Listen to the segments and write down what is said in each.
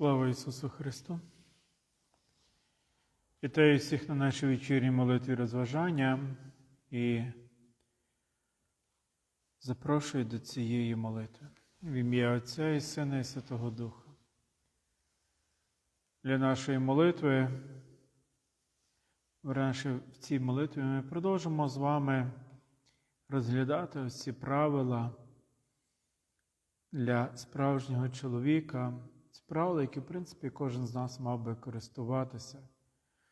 Слава Ісусу Христу! Вітаю всіх на нашій вечірній молитві розважання і запрошую до цієї молитви в ім'я Отця і Сина і Святого Духа. Для нашої молитви, в цій молитві ми продовжимо з вами розглядати ось ці правила для справжнього чоловіка, це правила, які, в принципі, кожен з нас мав би користуватися.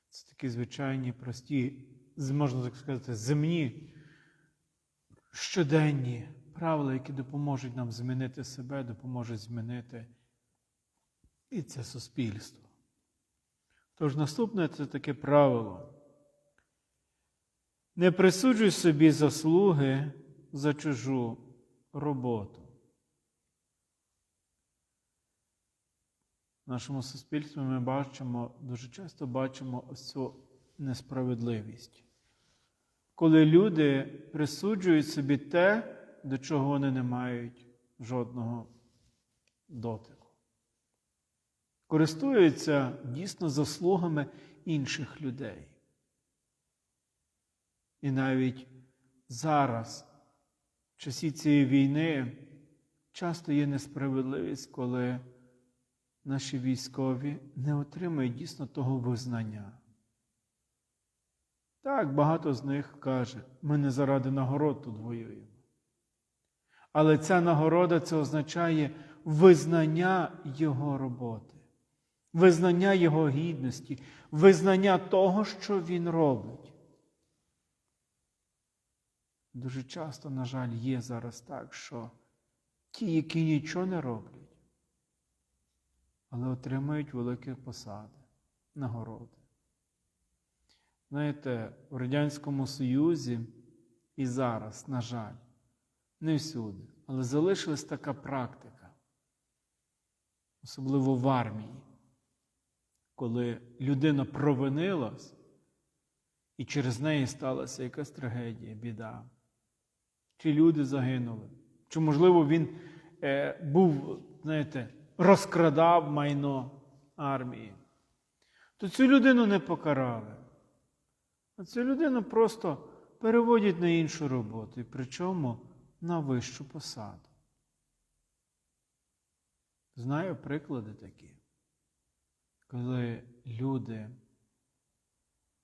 Це такі звичайні, прості, можна так сказати, земні, щоденні правила, які допоможуть нам змінити себе, допоможуть змінити і це суспільство. Тож наступне це таке правило. Не присуджуй собі заслуги за чужу роботу. Нашому суспільстві ми бачимо, дуже часто бачимо ось цю несправедливість. Коли люди присуджують собі те, до чого вони не мають жодного дотику. Користуються дійсно заслугами інших людей. І навіть зараз, в часі цієї війни, часто є несправедливість, коли наші військові не отримують дійсно того визнання. Так, багато з них каже, ми не заради нагород тут воюємо. Але ця нагорода це означає визнання його роботи, визнання його гідності, визнання того, що він робить. Дуже часто, на жаль, є зараз так, що ті, які нічого не роблять, але отримують великі посади, нагороди. Знаєте, в Радянському Союзі і зараз, на жаль, не всюди, але залишилась така практика, особливо в армії, коли людина провинилась, і через неї сталася якась трагедія, біда. Чи люди загинули, чи, можливо, він е, був, знаєте, розкрадав майно армії, то цю людину не покарали. А цю людину просто переводять на іншу роботу, і причому на вищу посаду. Знаю приклади такі, коли люди,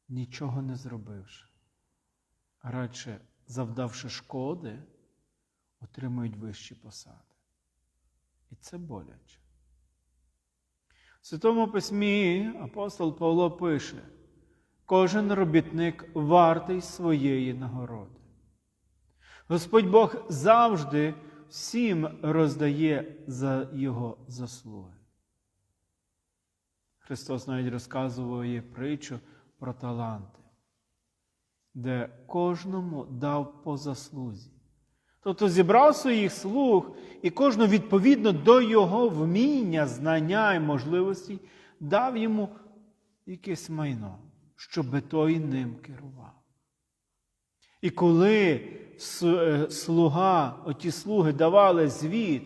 нічого не зробивши, а радше завдавши шкоди, отримують вищі посади. І це боляче. Святому Письмі апостол Павло пише: кожен робітник вартий своєї нагороди. Господь Бог завжди всім роздає за його заслуги. Христос навіть розказує притчу про таланти, де кожному дав по заслузі. Тобто зібрав своїх слуг і кожну відповідно до його вміння, знання і можливостей дав йому якесь майно, щоб той ним керував. І коли слуга, оті слуги давали звіт,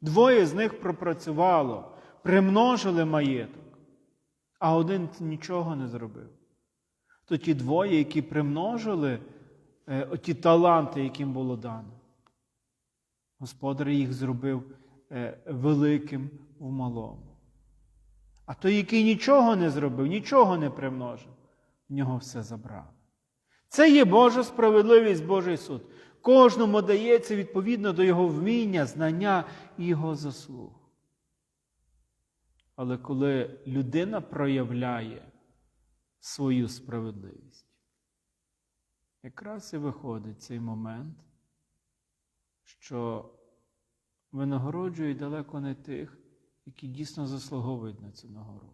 двоє з них пропрацювало, примножили маєток, а один нічого не зробив. То ті двоє, які примножили е, оті таланти, яким було дано, Господар їх зробив е, великим в малому. А той, який нічого не зробив, нічого не примножив, в нього все забрали. Це є Божа справедливість, Божий суд. Кожному дається відповідно до його вміння, знання і його заслуг. Але коли людина проявляє свою справедливість, якраз і виходить цей момент, що винагороджують далеко не тих, які дійсно заслуговують на цю нагороду.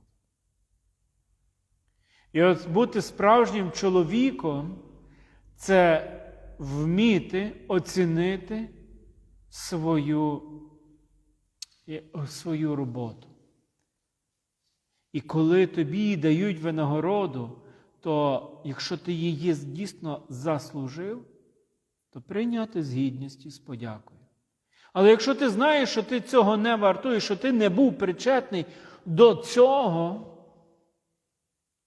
І от бути справжнім чоловіком це вміти оцінити свою, е, свою роботу. І коли тобі дають винагороду, то якщо ти її дійсно заслужив, то прийняти з гідністю, з подякою. Але якщо ти знаєш, що ти цього не вартуєш, що ти не був причетний до цього,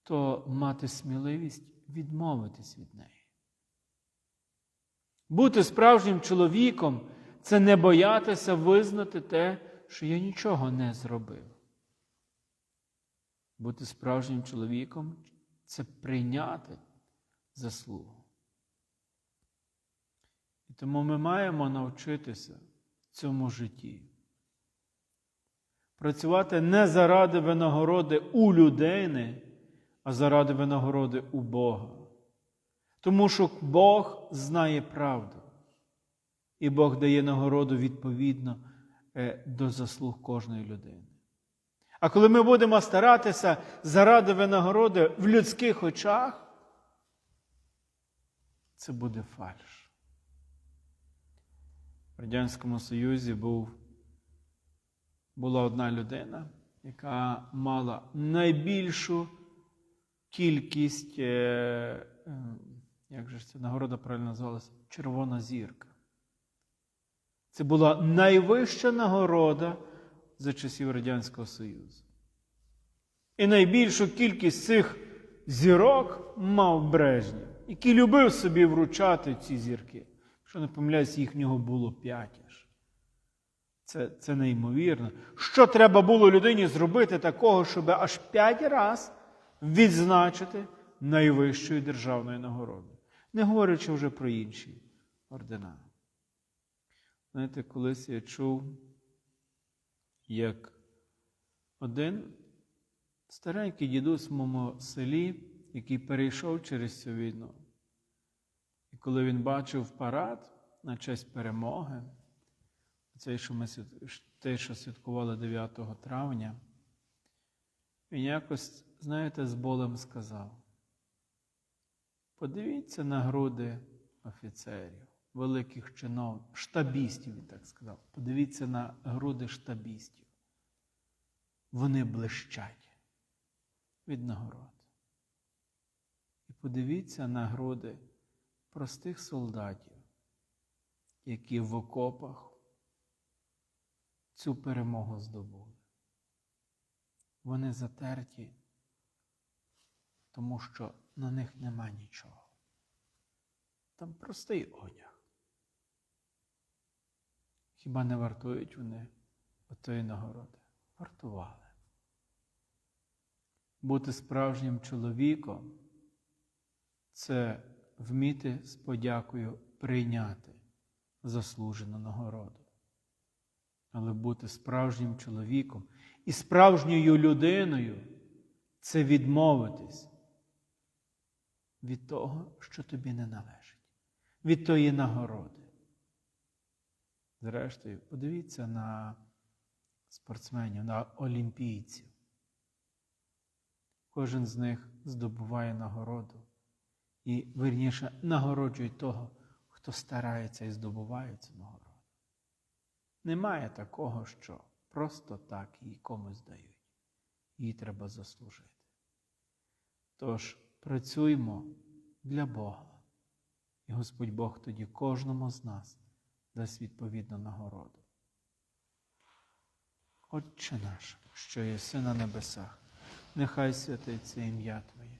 то мати сміливість відмовитись від неї. Бути справжнім чоловіком це не боятися визнати те, що я нічого не зробив. Бути справжнім чоловіком це прийняти заслугу. Тому ми маємо навчитися цьому житті. Працювати не заради винагороди у людини, а заради винагороди у Бога. Тому що Бог знає правду. І Бог дає нагороду відповідно е, до заслуг кожної людини. А коли ми будемо старатися заради винагороди в людських очах, це буде фальш. В Радянському Союзі був, була одна людина, яка мала найбільшу кількість, е, е, як же ж це нагорода правильно називалася? Червона зірка. Це була найвища нагорода за часів Радянського Союзу. І найбільшу кількість цих зірок мав Брежнєв, який любив собі вручати ці зірки. Якщо не помиляюсь, їх в нього було п'ять аж. Це, це неймовірно. Що треба було людині зробити такого, щоб аж п'ять раз відзначити найвищою державною нагородою, не говорячи вже про інші ордена. Знаєте, колись я чув, як один старенький дідусь в моєму селі, який перейшов через цю війну. Коли він бачив парад на честь перемоги, цей, що ми, те, що святкували 9 травня, він якось, знаєте, з болем сказав: подивіться на груди офіцерів, великих чинов, штабістів, він так сказав. Подивіться на груди штабістів. Вони блищать від нагород. І подивіться на груди простих солдатів, які в окопах цю перемогу здобули. Вони затерті, тому що на них нема нічого. Там простий одяг. Хіба не вартують вони отої нагороди? Вартували. Бути справжнім чоловіком це вміти з подякою прийняти заслужену нагороду. Але бути справжнім чоловіком і справжньою людиною це відмовитись від того, що тобі не належить, від тої нагороди. Зрештою, подивіться на спортсменів, на олімпійців. Кожен з них здобуває нагороду і, вірніше, нагороджує того, хто старається і здобуває цю нагороду. Немає такого, що просто так її комусь дають. Її треба заслужити. Тож працюємо для Бога. І Господь Бог тоді кожному з нас дасть відповідну нагороду. Отче наш, що єси на небесах, нехай святиться ім'я Твоє,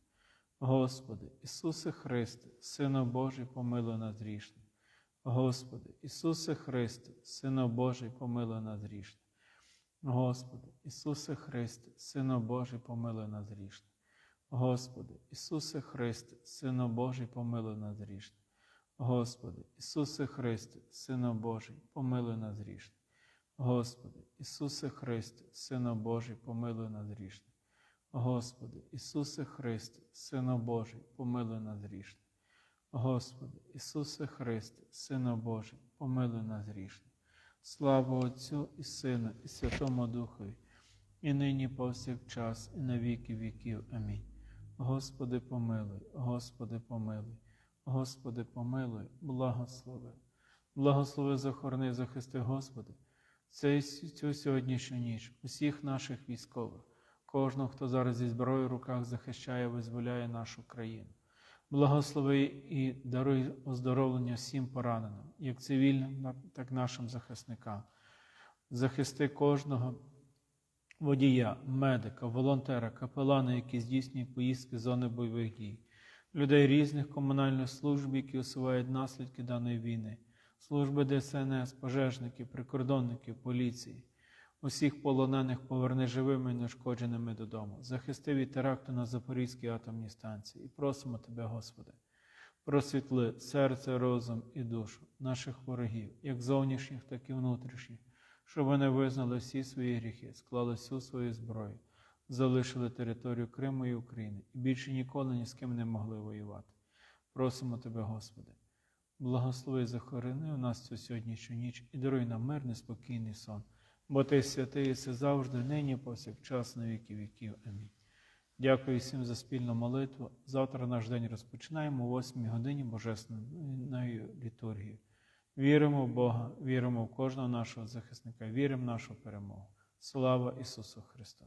Господи, Ісусе Христе, Сино Божий, помилуй нас грішне. Господи, Ісусе Христе, Сино Божий, помилуй нас грішне. Господи, Ісусе Христе, Сино Божий, помилуй нас грішне. Господи, Ісусе Христе, Сино Божий, помилуй нас грішне. Господи, Ісусе Христе, Сино Божий, помилуй нас грішне. Господи, Ісусе Христе, Сино Божий, помилуй нас грішне. Господи, Ісусе Христе, Сино Божий, помилуй нас грішне. Господи, Ісусе Христе, Сино Божий, помилуй нас грішне. Слава Отцю і Сину, і Святому Духові, і нині повсякчас, і на віки віків. Амінь. Господи, помилуй, Господи, помилуй, Господи, помилуй, благослови. Благослови, захорони, захисти, Господи, цю сьогоднішню ніч, усіх наших військових, кожного, хто зараз зі зброєю в руках захищає, визволяє нашу країну. Благослови і даруй оздоровлення всім пораненим, як цивільним, так і нашим захисникам. Захисти кожного водія, медика, волонтера, капелана, які здійснюють поїздки з зони бойових дій, людей різних комунальних служб, які усувають наслідки даної війни, служби ДСНС, пожежників, прикордонників, поліції. Усіх полонених поверни живими і неушкодженими додому. Захисти від теракту на Запорізькій атомній станції. І просимо Тебе, Господи, просвітли серце, розум і душу наших ворогів, як зовнішніх, так і внутрішніх, щоб вони визнали всі свої гріхи, склали всю свою зброю, залишили територію Криму і України і більше ніколи ні з ким не могли воювати. Просимо Тебе, Господи, благослови захорони у нас цю сьогоднішню ніч і даруй нам мирний, спокійний сон. Бо ти святий єси завжди, нині, повсякчас, на віки віків. Амінь. Дякую всім за спільну молитву. Завтра наш день розпочинаємо о 8 годині Божественної літургії. Віримо в Бога, віримо в кожного нашого захисника, віримо в нашу перемогу. Слава Ісусу Христу!